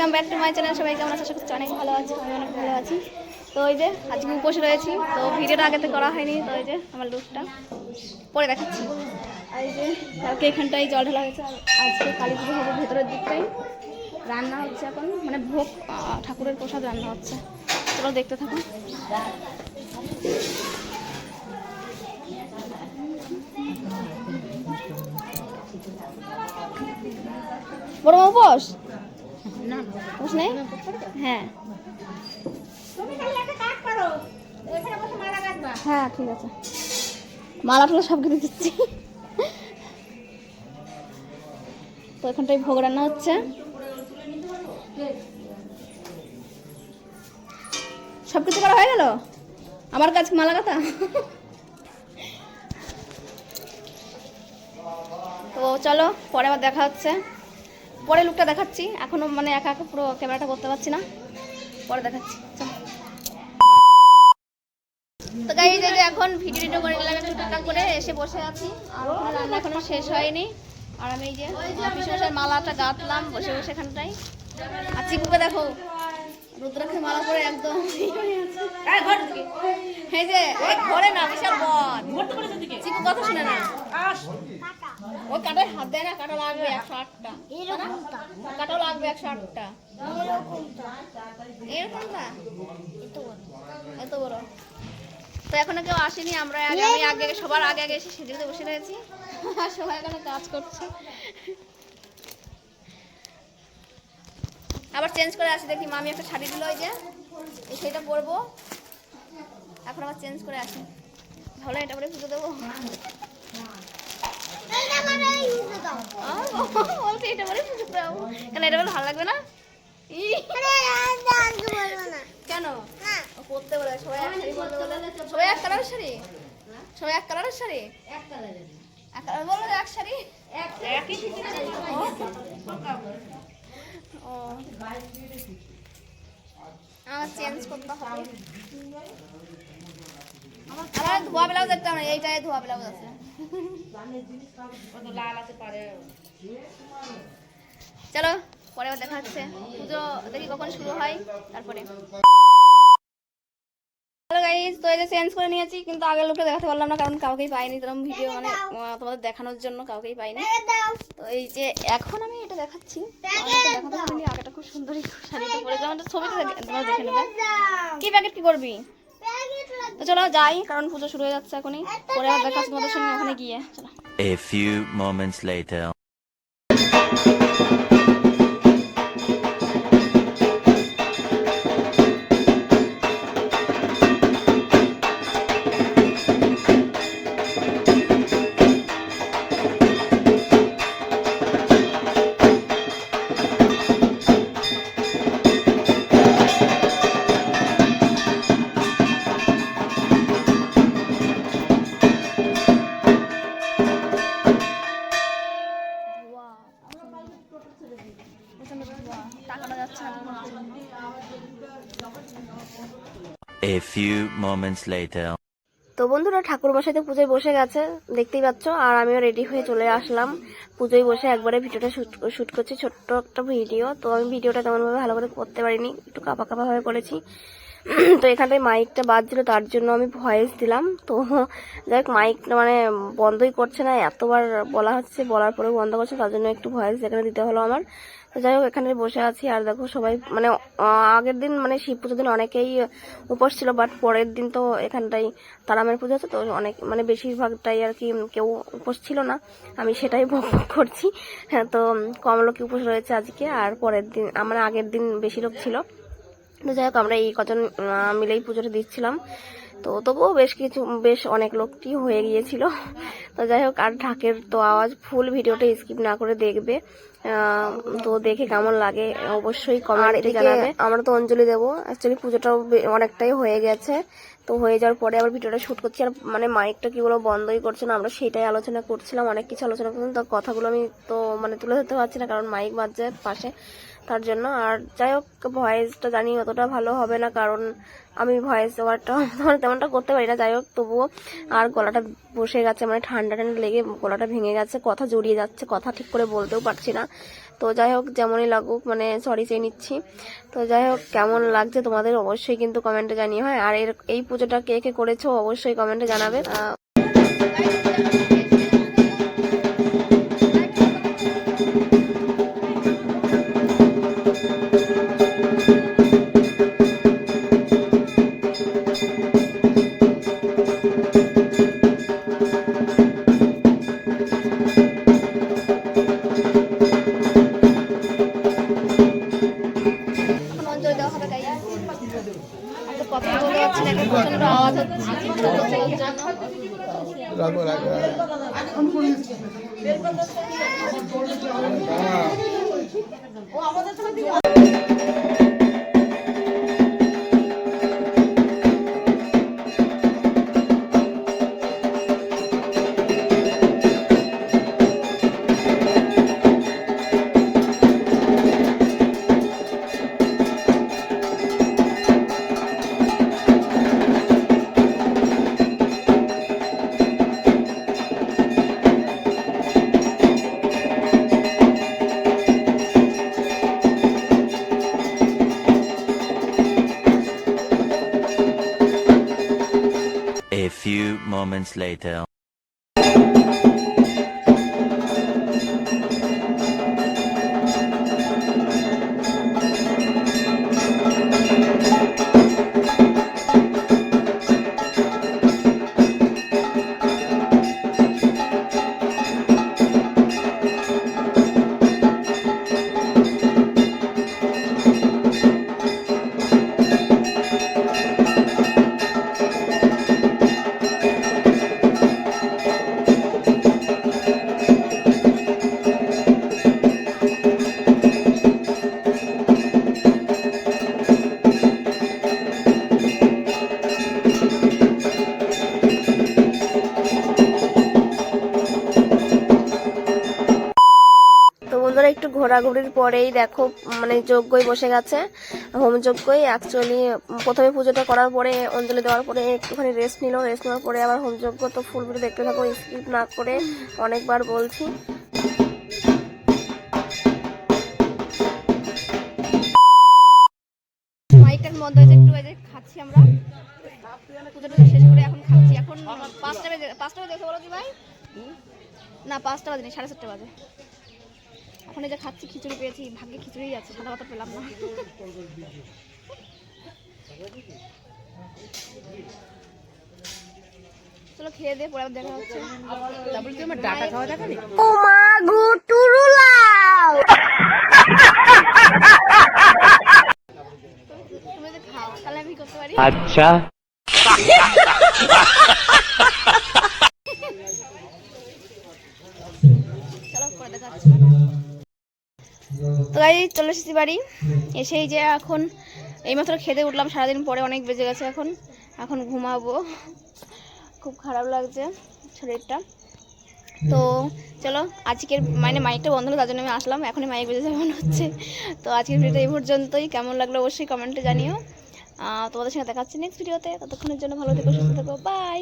Welcome back to my channel সবাই কেমন আছে? আশা অনেক ভালো আছে, আমি অনেক ভালো আছি। তো ওই যে, আজকে উপোসে রয়েছি। তো ভিডিওটা আগে তো করা হয়নি। তো ওই যে, আমার লুকটা পরে দেখাচ্ছি। আর এই যে, কালকে এখানটাই জল ঢালা হয়েছে। আর আজকে কালী পুজো হবে ভেতরের দিকটাই রান্না হচ্ছে এখন। মানে ভোগ ঠাকুরের প্রসাদ রান্না হচ্ছে। চলো দেখতে থাকো। বড় উপোস? নেই? হ্যাঁ। হ্যাঁ ঠিক আছে। মালা টালা সব কিছু দিচ্ছি। তো এখানটাই ভোগ রান্না হচ্ছে। সব কিছু করা হয়ে গেল? আমার কাছে মালা কথা তো চলো পরে আবার দেখা হচ্ছে। পরে লুকটা দেখাচ্ছি। এখনও মানে একা একা পুরো ক্যামেরাটা করতে পারছি না। পরে দেখাচ্ছি তো গাই যে এখন ভিডিও টিডিও করে নিলাম একটু টুকটাক করে, এসে বসে আছি। আর রান্না এখনও শেষ হয়নি। আর আমি এই যে পিছনে মালাটা গাঁথলাম বসে বসে এখানটাই আর চিকুকে দেখো, রুদ্রাক্ষের মালা পরে একদম এই যে ঘরে না, বিশাল বদ চিকু কথা শুনে না ওই কাটায় হাত দেয় না কাটা লাগবে একশো আটটা। কাটাও লাগবে একশো আটটা। এরকমটা। এত বড়। তো এখনও কেউ আসেনি আমরা আগে আমি আগে সবার আগে আগে এসে সেদিকে বসে রয়েছি। আর সবাই এখানে কাজ করছে। আবার চেঞ্জ করে আসি দেখি মামি একটা শাড়ি দিল ওই যে। সেটা পরবো। এখন আবার চেঞ্জ করে আসি। ভালো এটা পরে পুজো দেবো। আহ, এটা পরে পুজো দেবো। কেন এটা বলে ভালো লাগবে না? কেন? ও পরতে বলে সবাই এক শাড়ি পরতে বলে। সবাই এক কালারের শাড়ি? সবাই এক কালারের শাড়ি? এক কালার বলো এক শাড়ি। ও। আমার চেঞ্জ করতে হবে। আমার ধোয়া ব্লাউজ একটা না এইটাই ধোয়া ব্লাউজ আছে। চলো পরে আবার দেখা হচ্ছে। পুজো দেখি কখন শুরু হয় তারপরে। হ্যালো গাইজ তো এই চেঞ্জ করে নিয়েছি কিন্তু আগের লোকটা দেখাতে পারলাম না কারণ কাউকেই পাইনি ভিডিও মানে তোমাদের দেখানোর জন্য কাউকেই পাইনি। তো এই যে এখন আমি এটা দেখাচ্ছি। আমি দেখাতে পারিনি আগেটা খুব সুন্দরই শাড়িটা ছবিটা দেখে- তোমরা দেখে নেবে। কি প্যাকেট কি করবি? তো চলো যাই, কারণ পুজো শুরু হয়ে যাচ্ছে এখনই। পরে আবার দেখা তোমাদের সঙ্গে ওখানে গিয়ে। চলো। A few moments later. A few moments later. তো বন্ধুরা, ঠাকুর মশাই পুজোয় বসে গেছে, দেখতেই পাচ্ছ, আর আমিও রেডি হয়ে চলে আসলাম। পুজোয় বসে একবারে ভিডিওটা শুট করছি, ছোট্ট একটা ভিডিও। তো আমি ভিডিওটা তেমন ভাবে ভালো করে করতে পারিনি, একটু কাপা কাপা ভাবে করেছি। তো এখানটায় মাইকটা বাজছিল, তার জন্য আমি ভয়েস দিলাম। তো যাই হোক মাইকটা মানে বন্ধই করছে না, এতবার বলা হচ্ছে, বলার পরেও বন্ধ করছে, তার জন্য একটু ভয়েস এখানে দিতে হলো আমার। যাই হোক, এখানে বসে আছি। আর দেখো সবাই মানে আগের দিন মানে শিব পুজোর দিন অনেকেই উপোস ছিল বাট পরের দিন তো এখানটাই তারামের পুজো আছে, তো অনেক মানে বেশিরভাগটাই আর কি কেউ উপোস ছিল না। আমি সেটাই ভোগ করছি। হ্যাঁ তো কম উপোস রয়েছে আজকে, আর পরের দিন, আমার আগের দিন বেশি লোক ছিল। তো যাই হোক, আমরা এই কজন মিলেই পুজোটা দিচ্ছিলাম। তো তবুও বেশ কিছু বেশ অনেক লোকটি হয়ে গিয়েছিল। তো যাই হোক আর ঢাকের তো আওয়াজ ফুল ভিডিওটা স্কিপ না করে দেখবে। তো দেখে কেমন লাগে অবশ্যই কমেন্টে জানাবে। আমরা তো অঞ্জলি দেবো। অ্যাকচুয়ালি পুজোটাও অনেকটাই হয়ে গেছে। তো হয়ে যাওয়ার পরে আবার ভিডিওটা শুট করছি। আর মানে মাইকটা কি বলো বন্ধই করছে না আমরা সেটাই আলোচনা করছিলাম অনেক কিছু আলোচনা করছিলাম। তো কথাগুলো আমি তো মানে তুলে ধরতে পারছি না কারণ মাইক বাজছে পাশে। তার জন্য। আর যাই হোক ভয়েসটা জানি অতটা ভালো হবে না, কারণ আমি ভয়েস ওভারটা তেমনটা করতে পারি না। যাই হোক, তবুও আর গলাটা বসে গেছে মানে ঠান্ডা ঠান্ডা লেগে গলাটা ভেঙে গেছে, কথা জড়িয়ে যাচ্ছে, কথা ঠিক করে বলতেও পারছি না। তো যাই হোক, যেমনই লাগুক মানে সরি চেয়ে নিচ্ছি। তো যাই হোক, কেমন লাগছে তোমাদের অবশ্যই কিন্তু কমেন্টে জানিয়ে হয়, আর এর, এই পুজোটা কে কে করেছ অবশ্যই কমেন্টে জানাবে। A moments later. ঘোরাঘুরির পরেই দেখো মানে যজ্ঞই বসে গেছে। হোম যজ্ঞই অ্যাকচুয়ালি প্রথমে পুজোটা করার পরে, অঞ্জলি দেওয়ার পরে একটুখানি রেস্ট নিল। রেস্ট নেওয়ার পরে আবার হোম যজ্ঞ তো ফুল ভিডিও দেখতে থাকো স্কিপ না করে অনেকবার বলছি। একটু খাচ্ছি আমরা। শেষ করে এখন খাচ্ছি। এখন পাঁচটা পাঁচটা না, পাঁচটা বাজে সাড়ে চারটে বাজে। এখন এই যে খাচ্ছি খিচুড়ি পেয়েছি ভাগ্যে খিচুড়ি আছে সাদা পাতা পেলাম না। চলো খেয়ে দিয়ে পরে দেখা হচ্ছে। তারপরে কি আমার ডাটা খাওয়া দেখা নেই? তুমি যদি খাও তাহলে আমি করতে পারি? চলো পরে দেখা হচ্ছে। তো গাই চলে এসেছি বাড়ি। এসেই যে এখন এইমাত্র খেতে উঠলাম, সারাদিন পরে অনেক বেজে গেছে এখন। এখন ঘুমাবো। খুব খারাপ লাগছে শরীরটা। তো চলো, আজকের মানে মাইকটা বন্ধ হলো, তার জন্য আমি আসলাম। এখনই মাইক বেজে যাবে মনে হচ্ছে। তো আজকের ভিডিওটা এই পর্যন্তই। কেমন লাগল অবশ্যই কমেন্টে জানিও। তোমাদের সঙ্গে দেখা হচ্ছে নেক্সট ভিডিওতে ততক্ষণের জন্য ভালো থেকো, সুস্থ থেকো। বাই